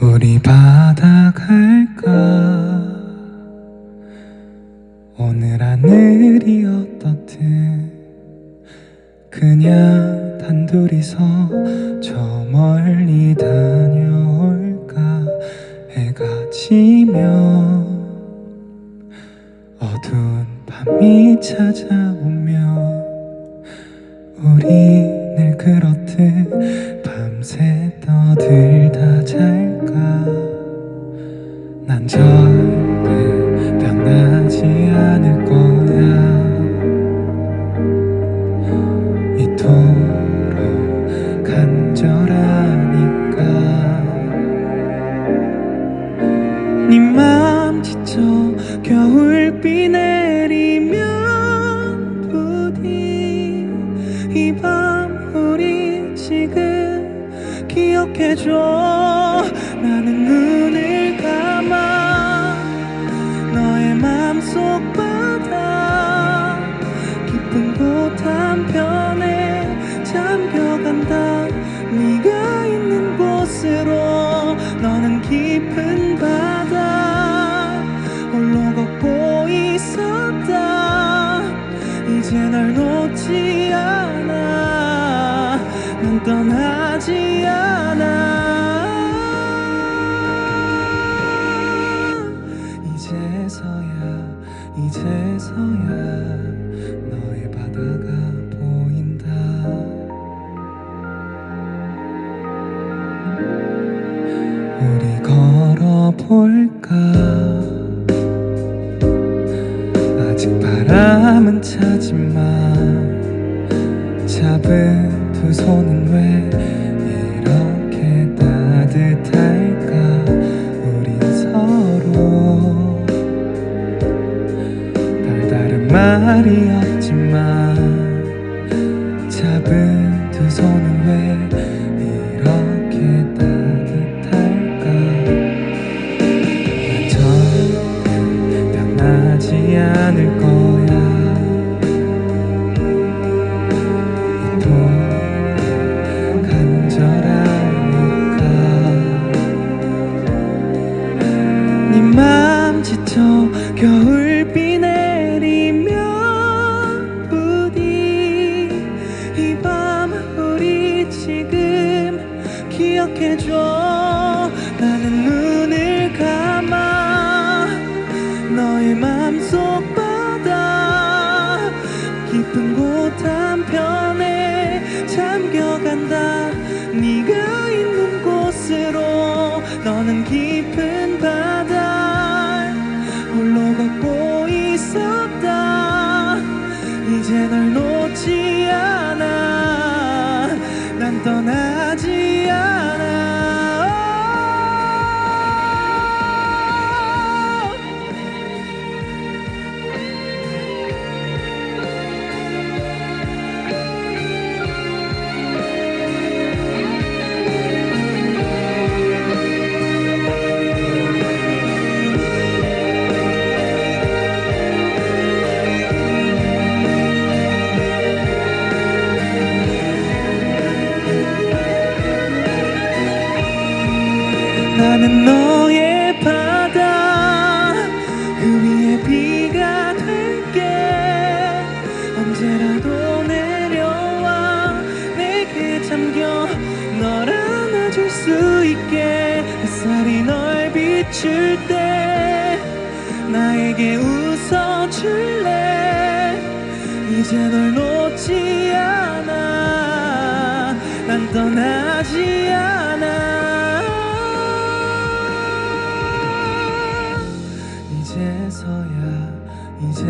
우리 바다 갈까? 오늘 하늘이 어떻든 그냥 단둘이서 저 멀리 다녀올까? 해가 지면 어두운 밤이 찾아오면 우리 늘 그렇듯 밤새 떠들다 잘까? 난 절대 변하지 않을 거야. 이토록 간절하니까. 네맘 지쳐 겨울비 내 기억해줘. 나는 눈을 감아 너의 맘속 바다. 깊은 곳 한편에 잠겨간다. 네가 있는 곳으로 너는 깊은 바다. 홀로 걷고 있었다. 이제 널 놓지 않아. 난 떠나 지 않아. 이제서야 이제서야 너의 바다가 보인다. 우리 걸어볼까? 아직 바람은 차지만 잡은 두 손은 왜 이렇게 따뜻할까? 우린 서로 별다른 말이었지만 잡은 두 손은 왜 이렇게 따뜻할까? 난 절대 변하지 않을 거 겨울비 내리면 부디 이 밤 우리 지금 기억해줘. 나는 눈을 감아 너의 맘속 바다 깊은 곳 한편에 잠겨간다. 네가 이제 널 너의 바다 그 위에 비가 될게. 언제라도 내려와 내게 잠겨 널 안아줄 수 있게 햇살이 널 비출 때 나에게 웃어줄래? 이제 널 놓지 않아. 난 떠나지 않아 이